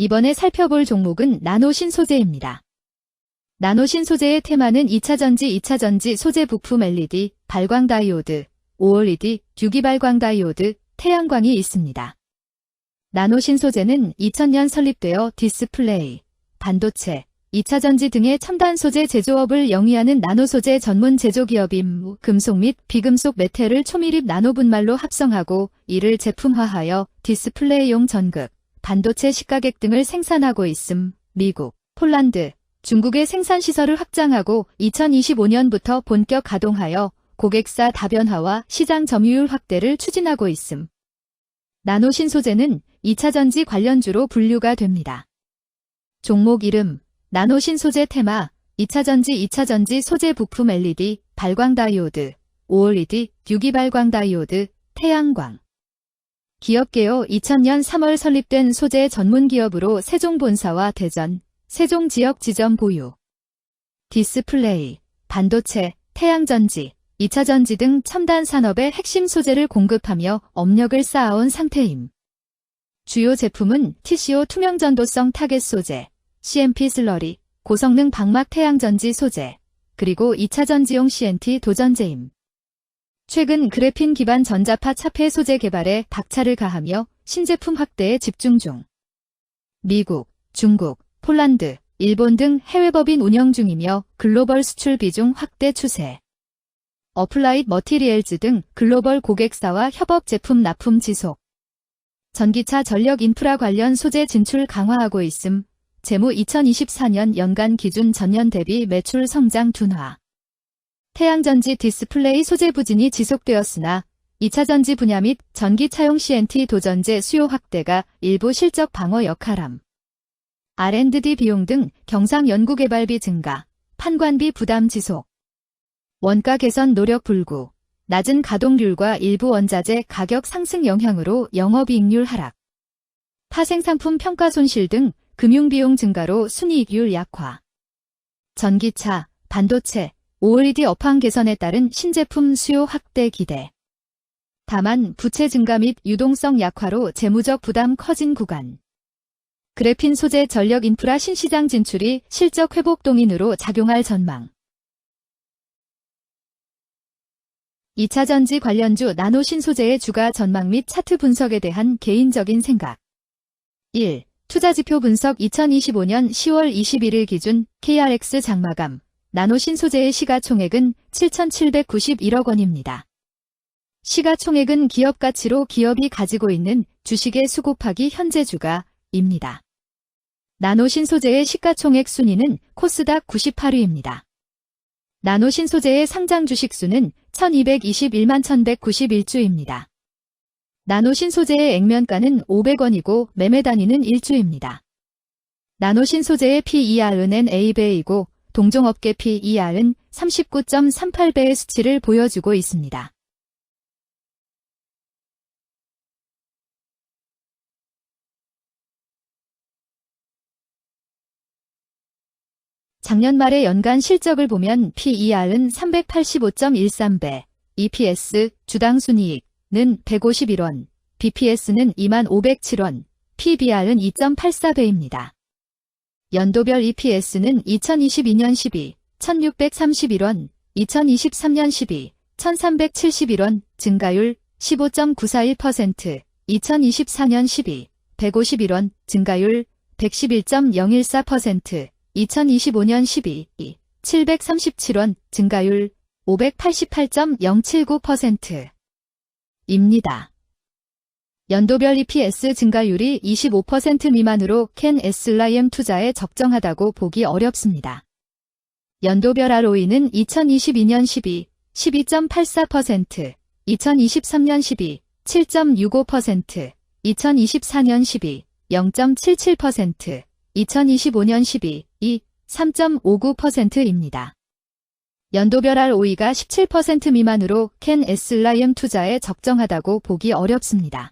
이번에 살펴볼 종목은 나노 신 소재입니다. 나노 신 소재의 테마는 2차전지, 2차전지 소재 부품 LED, 발광 다이오드, OLED, 유기발광 다이오드, 태양광이 있습니다. 나노 신 소재는 2000년 설립되어 디스플레이, 반도체, 2차전지 등의 첨단 소재 제조업을 영위하는 나노소재 전문 제조기업임 금속 및 비금속 메탈을 초밀입 나노분말로 합성하고 이를 제품화하여 디스플레이용 전극, 반도체 시가객 등을 생산하고 있음 미국, 폴란드, 중국의 생산시설을 확장하고 2025년부터 본격 가동하여 고객사 다변화와 시장 점유율 확대를 추진하고 있음. 나노 신소재는 2차전지 관련주로 분류가 됩니다. 종목 이름 나노 신소재 테마 2차전지 2차전지 소재 부품 LED, 발광 다이오드, OLED, 유기발광 다이오드, 태양광 기업계요 2000년 3월 설립된 소재 전문 기업으로 세종 본사와 대전, 세종 지역 지점 보유. 디스플레이, 반도체, 태양전지, 2차전지 등 첨단 산업의 핵심 소재를 공급하며 업력을 쌓아온 상태임. 주요 제품은 TCO 투명전도성 타겟 소재, CMP 슬러리, 고성능 방막 태양전지 소재, 그리고 2차전지용 CNT 도전제임. 최근 그래핀 기반 전자파 차폐 소재 개발에 박차를 가하며 신제품 확대에 집중 중. 미국, 중국, 폴란드, 일본 등 해외 법인 운영 중이며 글로벌 수출 비중 확대 추세. 어플라이드 머티리얼즈 등 글로벌 고객사와 협업 제품 납품 지속. 전기차 전력 인프라 관련 소재 진출 강화하고 있음. 재무 2024년 연간 기준 전년 대비 매출 성장 둔화. 태양전지 디스플레이 소재 부진이 지속되었으나 2차전지 분야 및 전기 차용 CNT 도전제 수요 확대가 일부 실적 방어 역할함. R&D 비용 등 경상 연구개발비 증가, 판관비 부담 지속. 원가 개선 노력 불구, 낮은 가동률과 일부 원자재 가격 상승 영향으로 영업이익률 하락. 파생상품 평가 손실 등 금융비용 증가로 순이익률 약화. 전기차, 반도체, OLED 업황 개선에 따른 신제품 수요 확대 기대. 다만 부채 증가 및 유동성 약화로 재무적 부담 커진 구간. 그래핀 소재 전력 인프라 신시장 진출이 실적 회복 동인으로 작용할 전망. 2차 전지 관련주 나노 신 소재의 주가 전망 및 차트 분석에 대한 개인적인 생각. 1. 투자지표 분석 2025년 10월 21일 기준 KRX 장마감 나노 신소재의 시가총액은 7,791억 원입니다. 시가총액은 기업 가치로 기업이 가지고 있는 주식의 수 곱하기 현재 주가입니다. 나노 신소재의 시가총액 순위는 코스닥 98위입니다. 나노 신소재의 상장 주식 수는 1221만 1191주입니다. 나노 신소재의 액면가는 500원이고 매매 단위는 1주입니다. 나노 신소재의 PER은 A배이고 동종업계 PER은 39.38배의 수치를 보여주고 있습니다. 작년 말의 연간 실적을 보면 PER은 385.13배, EPS, 주당 순이익은 151원, BPS는 2507원, PBR은 2.84배입니다. 연도별 EPS는 2022년 12, 1631원, 2023년 12, 1371원, 증가율 15.941%, 2024년 12, 151원, 증가율 111.014%, 2025년 12, 737원, 증가율 588.079%입니다. 연도별 EPS 증가율이 25% 미만으로 캔 에슬라이엠 투자에 적정하다고 보기 어렵습니다. 연도별 ROE는 2022년 12, 12.84%, 2023년 12, 7.65%, 2024년 12, 0.77%, 2025년 12, 2, 3.59%입니다. 연도별 ROE가 17% 미만으로 캔 에슬라이엠 투자에 적정하다고 보기 어렵습니다.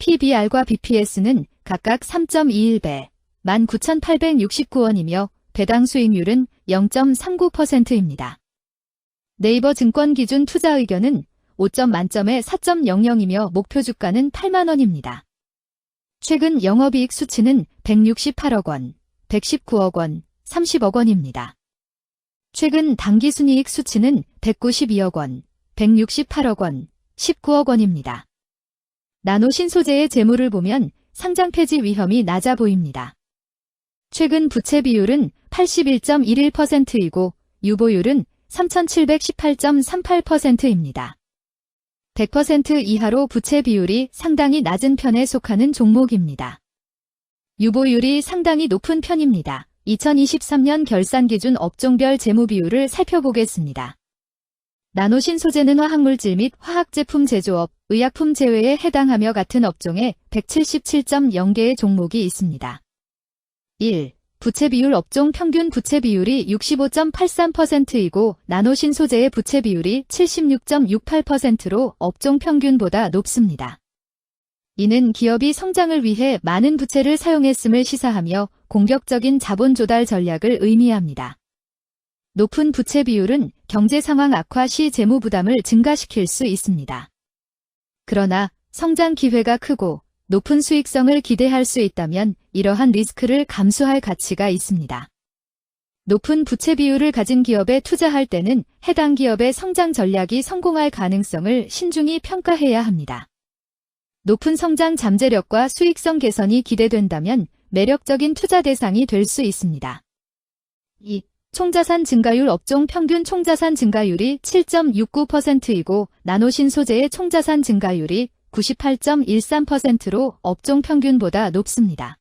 PBR과 BPS는 각각 3.21배, 19,869원이며 배당 수익률은 0.39%입니다. 네이버 증권 기준 투자 의견은 5점 만점에 4.00이며 목표 주가는 8만원입니다. 최근 영업이익 수치는 168억 원, 119억 원, 30억 원입니다. 최근 당기순이익 수치는 192억 원, 168억 원, 19억 원입니다. 나노 신소재의 재물을 보면 상장 폐지 위험이 낮아 보입니다. 최근 부채 비율은 81.11%이고 유보율은 3718.38%입니다. 100% 이하로 부채 비율이 상당히 낮은 편에 속하는 종목입니다. 유보율이 상당히 높은 편입니다. 2023년 결산 기준 업종별 재무 비율을 살펴보겠습니다. 나노신 소재는 화학물질 및 화학제품 제조업, 의약품 제외에 해당하며 같은 업종에 177.0개의 종목이 있습니다. 1. 부채 비율 업종 평균 부채 비율이 65.83%이고 나노신 소재의 부채 비율이 76.68%로 업종 평균보다 높습니다. 이는 기업이 성장을 위해 많은 부채를 사용했음을 시사하며 공격적인 자본 조달 전략을 의미합니다. 높은 부채 비율은 경제 상황 악화 시 재무 부담을 증가시킬 수 있습니다. 그러나 성장 기회가 크고 높은 수익성을 기대할 수 있다면 이러한 리스크를 감수할 가치가 있습니다. 높은 부채 비율을 가진 기업에 투자할 때는 해당 기업의 성장 전략이 성공할 가능성을 신중히 평가해야 합니다. 높은 성장 잠재력과 수익성 개선이 기대된다면 매력적인 투자 대상이 될 수 있습니다. 2. 총자산 증가율 업종 평균 총자산 증가율이 7.69%이고 나노신 소재의 총자산 증가율이 98.13%로 업종 평균보다 높습니다.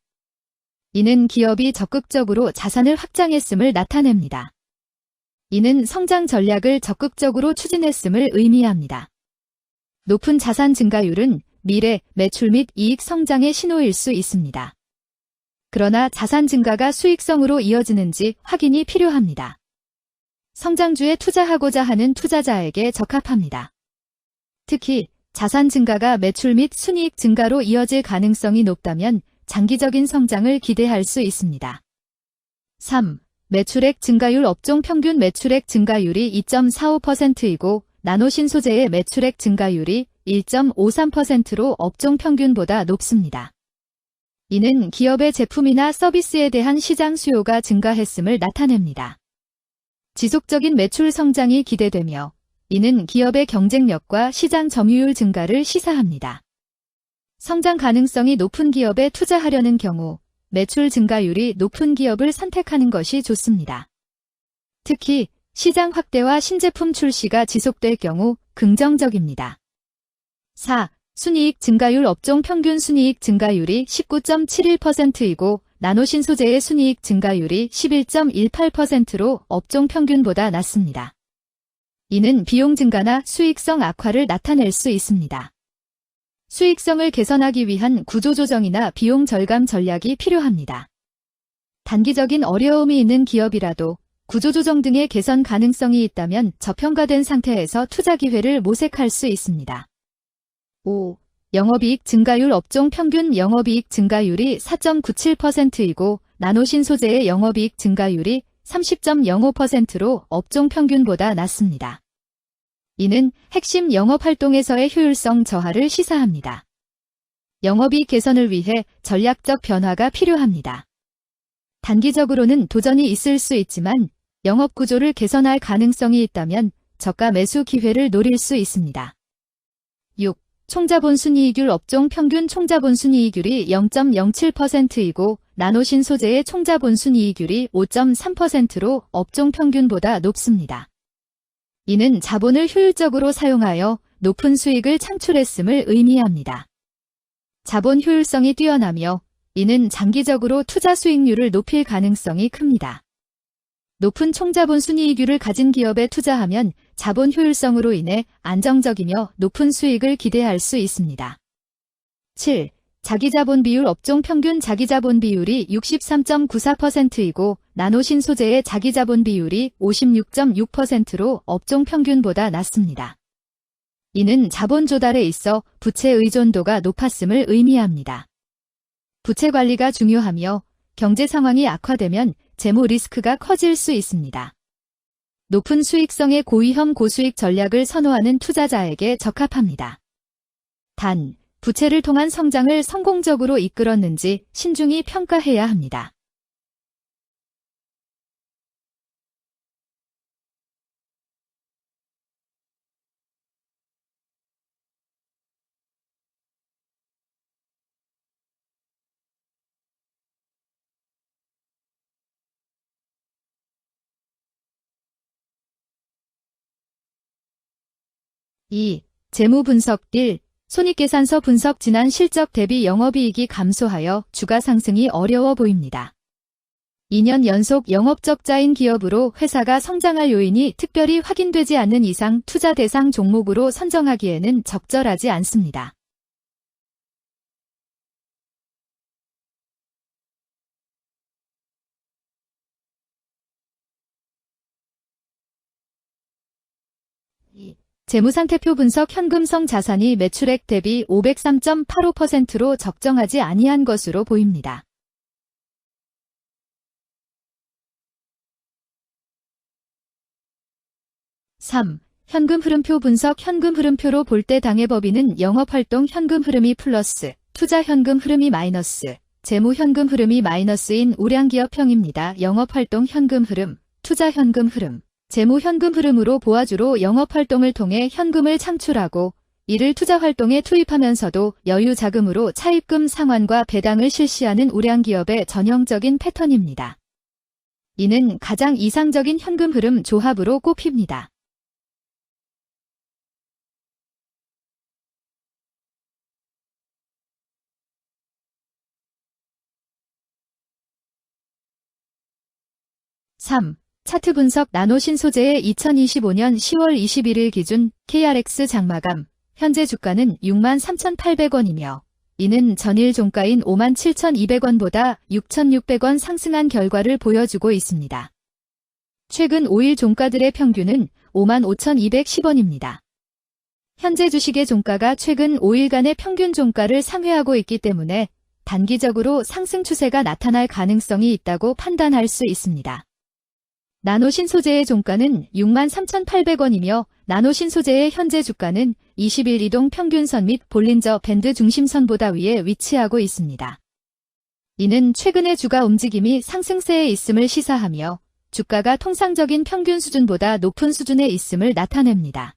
이는 기업이 적극적으로 자산을 확장했음을 나타냅니다. 이는 성장 전략을 적극적으로 추진했음을 의미합니다. 높은 자산 증가율은 미래, 매출 및 이익 성장의 신호일 수 있습니다. 그러나 자산 증가가 수익성으로 이어지는지 확인이 필요합니다. 성장주에 투자하고자 하는 투자자에게 적합합니다. 특히 자산 증가가 매출 및 순이익 증가로 이어질 가능성이 높다면 장기적인 성장을 기대할 수 있습니다. 3. 매출액 증가율 업종 평균 매출액 증가율이 2.45%이고 나노신 소재의 매출액 증가율이 1.53%로 업종 평균보다 높습니다. 이는 기업의 제품이나 서비스에 대한 시장 수요가 증가했음을 나타냅니다. 지속적인 매출 성장이 기대되며 이는 기업의 경쟁력과 시장 점유율 증가를 시사합니다. 성장 가능성이 높은 기업에 투자하려는 경우 매출 증가율이 높은 기업을 선택하는 것이 좋습니다. 특히 시장 확대와 신제품 출시가 지속될 경우 긍정적입니다. 4. 순이익 증가율 업종 평균 순이익 증가율이 19.71%이고 나노신 소재의 순이익 증가율이 11.18%로 업종 평균보다 낮습니다. 이는 비용 증가나 수익성 악화를 나타낼 수 있습니다. 수익성을 개선하기 위한 구조조정이나 비용 절감 전략이 필요합니다. 단기적인 어려움이 있는 기업이라도 구조조정 등의 개선 가능성이 있다면 저평가된 상태에서 투자 기회를 모색할 수 있습니다. 5. 영업이익 증가율 업종 평균 영업이익 증가율이 4.97%이고 나노신 소재의 영업이익 증가율이 30.05%로 업종 평균보다 낮습니다. 이는 핵심 영업활동에서의 효율성 저하를 시사합니다. 영업이익 개선을 위해 전략적 변화가 필요합니다. 단기적으로는 도전이 있을 수 있지만 영업 구조를 개선할 가능성이 있다면 저가 매수 기회를 노릴 수 있습니다. 6. 총자본 순이익률 업종 평균 총자본 순이익률이 0.07%이고 나노신 소재의 총자본 순이익률이 5.3%로 업종 평균보다 높습니다. 이는 자본을 효율적으로 사용하여 높은 수익을 창출했음을 의미합니다. 자본 효율성이 뛰어나며 이는 장기적으로 투자 수익률을 높일 가능성이 큽니다. 높은 총자본 순이익률을 가진 기업에 투자하면 자본 효율성으로 인해 안정적이며 높은 수익을 기대할 수 있습니다. 7. 자기자본 비율 업종 평균 자기자본 비율이 63.94%이고 나노신 소재의 자기자본 비율이 56.6%로 업종 평균보다 낮습니다. 이는 자본 조달에 있어 부채 의존도가 높았음을 의미합니다. 부채 관리가 중요하며 경제 상황이 악화되면 재무 리스크가 커질 수 있습니다. 높은 수익성의 고위험 고수익 전략을 선호하는 투자자에게 적합합니다. 단, 부채를 통한 성장을 성공적으로 이끌었는지 신중히 평가해야 합니다. 이 재무 분석 1. 손익계산서 분석 지난 실적 대비 영업이익이 감소하여 주가 상승이 어려워 보입니다. 2년 연속 영업적자인 기업으로 회사가 성장할 요인이 특별히 확인되지 않는 이상 투자 대상 종목으로 선정하기에는 적절하지 않습니다. 재무상태표 분석 현금성 자산이 매출액 대비 503.85%로 적정하지 아니한 것으로 보입니다. (3) 현금 흐름표 분석 현금 흐름표로 볼 때 당해 법인은 영업활동 현금 흐름이 플러스, 투자 현금 흐름이 마이너스, 재무 현금 흐름이 마이너스인 우량기업형입니다. 영업활동 현금 흐름, 투자 현금 흐름, 재무 현금 흐름으로 보아주로 영업활동을 통해 현금을 창출하고 이를 투자활동에 투입하면서도 여유 자금으로 차입금 상환과 배당을 실시하는 우량기업의 전형적인 패턴입니다. 이는 가장 이상적인 현금 흐름 조합으로 꼽힙니다. (3) 차트 분석 나노신 소재의 2025년 10월 21일 기준 KRX 장마감 현재 주가는 63,800원이며 이는 전일 종가인 57,200원보다 6,600원 상승한 결과를 보여주고 있습니다. 최근 5일 종가들의 평균은 55,210원입니다. 현재 주식의 종가가 최근 5일간의 평균 종가를 상회하고 있기 때문에 단기적으로 상승 추세가 나타날 가능성이 있다고 판단할 수 있습니다. 나노신 소재의 종가는 63,800원이며 나노신 소재의 현재 주가는 20일 이동 평균선 및 볼린저 밴드 중심선보다 위에 위치하고 있습니다. 이는 최근의 주가 움직임이 상승세에 있음을 시사하며 주가가 통상적인 평균 수준보다 높은 수준에 있음을 나타냅니다.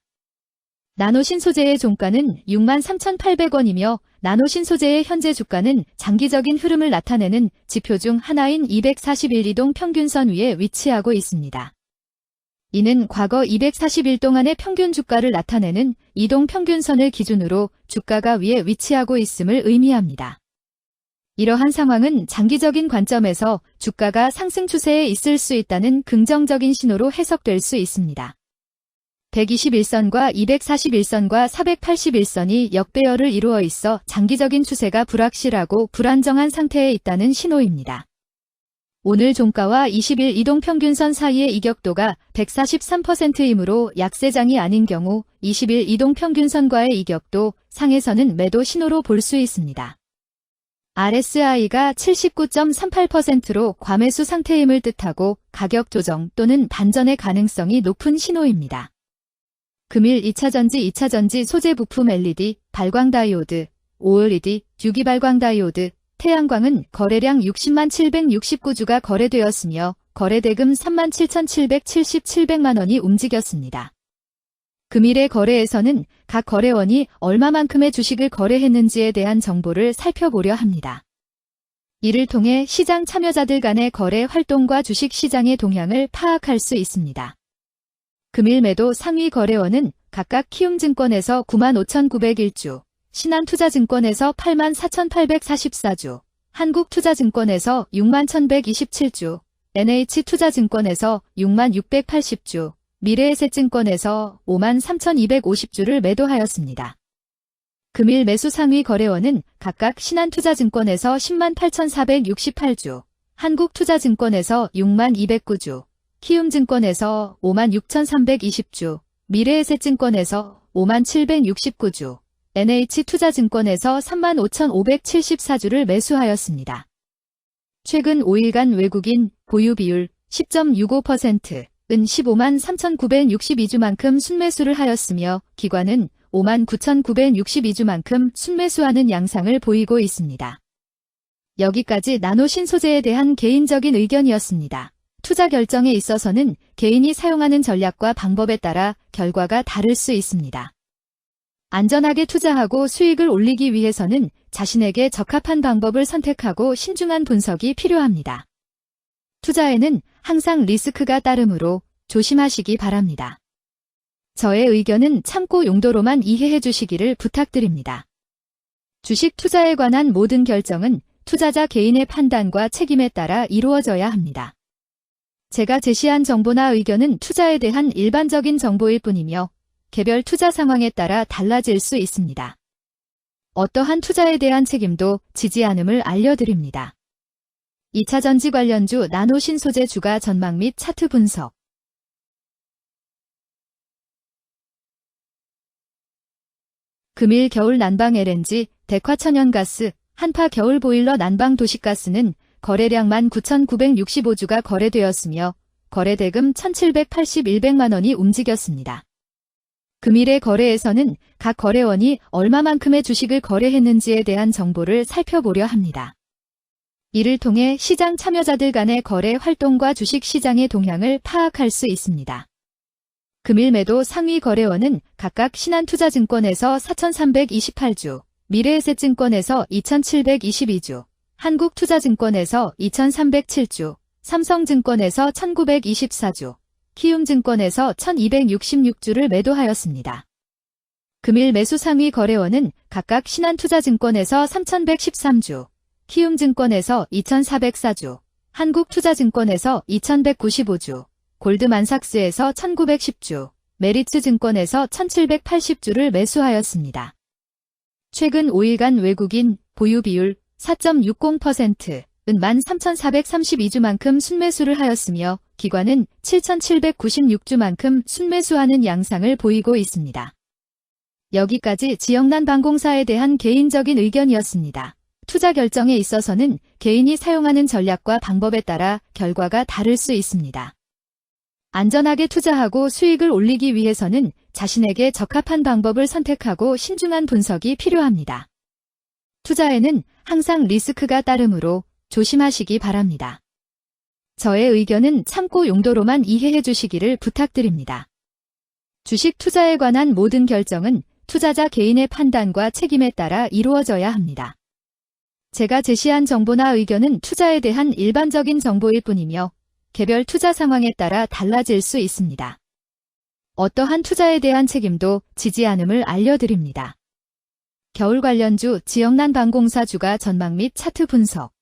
나노신 소재의 종가는 63,800원이며 나노신 소재의 현재 주가는 장기적인 흐름을 나타내는 지표 중 하나인 241이동 평균선 위에 위치하고 있습니다. 이는 과거 240일 동안의 평균 주가를 나타내는 이동 평균선을 기준으로 주가가 위에 위치하고 있음을 의미합니다. 이러한 상황은 장기적인 관점에서 주가가 상승 추세에 있을 수 있다는 긍정적인 신호로 해석될 수 있습니다. 121선과 241선과 481선이 역배열을 이루어 있어 장기적인 추세가 불확실하고 불안정한 상태에 있다는 신호입니다. 오늘 종가와 20일 이동평균선 사이의 이격도가 143%이므로 약세장이 아닌 경우 20일 이동평균선과의 이격도 상에서는 매도 신호로 볼 수 있습니다. RSI가 79.38%로 과매수 상태임을 뜻하고 가격 조정 또는 반전의 가능성이 높은 신호입니다. 금일 2차전지 2차전지 소재 부품 LED, 발광 다이오드, OLED, 유기 발광 다이오드, 태양광은 거래량 60만 769주가 거래되었으며 거래대금 3만 7,777만 원이 움직였습니다. 금일의 거래에서는 각 거래원이 얼마만큼의 주식을 거래했는지에 대한 정보를 살펴보려 합니다. 이를 통해 시장 참여자들 간의 거래 활동과 주식 시장의 동향을 파악할 수 있습니다. 금일 매도 상위 거래원은 각각 키움증권에서 95,901주, 신한투자증권에서 84,844주, 한국투자증권에서 61,127주, NH투자증권에서 6,680주, 미래에셋증권에서 53,250주를 매도하였습니다. 금일 매수 상위 거래원은 각각 신한투자증권에서 108,468주, 한국투자증권에서 6209주, 키움증권에서 56,320주, 미래에셋증권에서 5769주, NH투자증권에서 35,574주를 매수하였습니다. 최근 5일간 외국인 보유 비율 10.65%은 15만 3,962주만큼 순매수를 하였으며 기관은 59,962주만큼 순매수하는 양상을 보이고 있습니다. 여기까지 나노 신 소재에 대한 개인적인 의견이었습니다. 투자 결정에 있어서는 개인이 사용하는 전략과 방법에 따라 결과가 다를 수 있습니다. 안전하게 투자하고 수익을 올리기 위해서는 자신에게 적합한 방법을 선택하고 신중한 분석이 필요합니다. 투자에는 항상 리스크가 따르므로 조심하시기 바랍니다. 저의 의견은 참고 용도로만 이해해 주시기를 부탁드립니다. 주식 투자에 관한 모든 결정은 투자자 개인의 판단과 책임에 따라 이루어져야 합니다. 제가 제시한 정보나 의견은 투자에 대한 일반적인 정보일 뿐이며 개별 투자 상황에 따라 달라질 수 있습니다. 어떠한 투자에 대한 책임도 지지 않음을 알려드립니다. 2차 전지 관련주 나노 신소재 주가 전망 및 차트 분석 금일 겨울 난방 LNG, dek화천연가스, 한파 겨울 보일러 난방 도시가스는 거래량 19,965주가 거래되었으며 거래대금 1,781백만 원이 움직였습니다. 금일의 거래에서는 각 거래원이 얼마만큼의 주식을 거래했는지에 대한 정보를 살펴보려 합니다. 이를 통해 시장 참여자들 간의 거래 활동과 주식 시장의 동향을 파악할 수 있습니다. 금일 매도 상위 거래원은 각각 신한투자증권에서 4,328주, 미래에셋증권에서 2,722주, 한국투자증권에서 2,307주, 삼성증권에서 1,924주, 키움증권에서 1,266주를 매도하였습니다. 금일 매수 상위 거래원은 각각 신한투자증권에서 3,113주, 키움증권에서 2,404주, 한국투자증권에서 2,195주, 골드만삭스에서 1910주, 메리츠증권에서 1780주를 매수하였습니다. 최근 5일간 외국인 보유 비율 4.60%은 13,432주만큼 순매수를 하였으며 기관은 7,796주만큼 순매수하는 양상을 보이고 있습니다. 여기까지 지역난 방공사에 대한 개인적인 의견이었습니다. 투자 결정에 있어서는 개인이 사용하는 전략과 방법에 따라 결과가 다를 수 있습니다. 안전하게 투자하고 수익을 올리기 위해서는 자신에게 적합한 방법을 선택하고 신중한 분석이 필요합니다. 투자에는 항상 리스크가 따르므로 조심하시기 바랍니다. 저의 의견은 참고 용도로만 이해해 주시기를 부탁드립니다. 주식 투자에 관한 모든 결정은 투자자 개인의 판단과 책임에 따라 이루어져야 합니다. 제가 제시한 정보나 의견은 투자에 대한 일반적인 정보일 뿐이며 개별 투자 상황에 따라 달라질 수 있습니다. 어떠한 투자에 대한 책임도 지지 않음을 알려드립니다. 겨울 관련주 지역난 방공사 주가 전망 및 차트 분석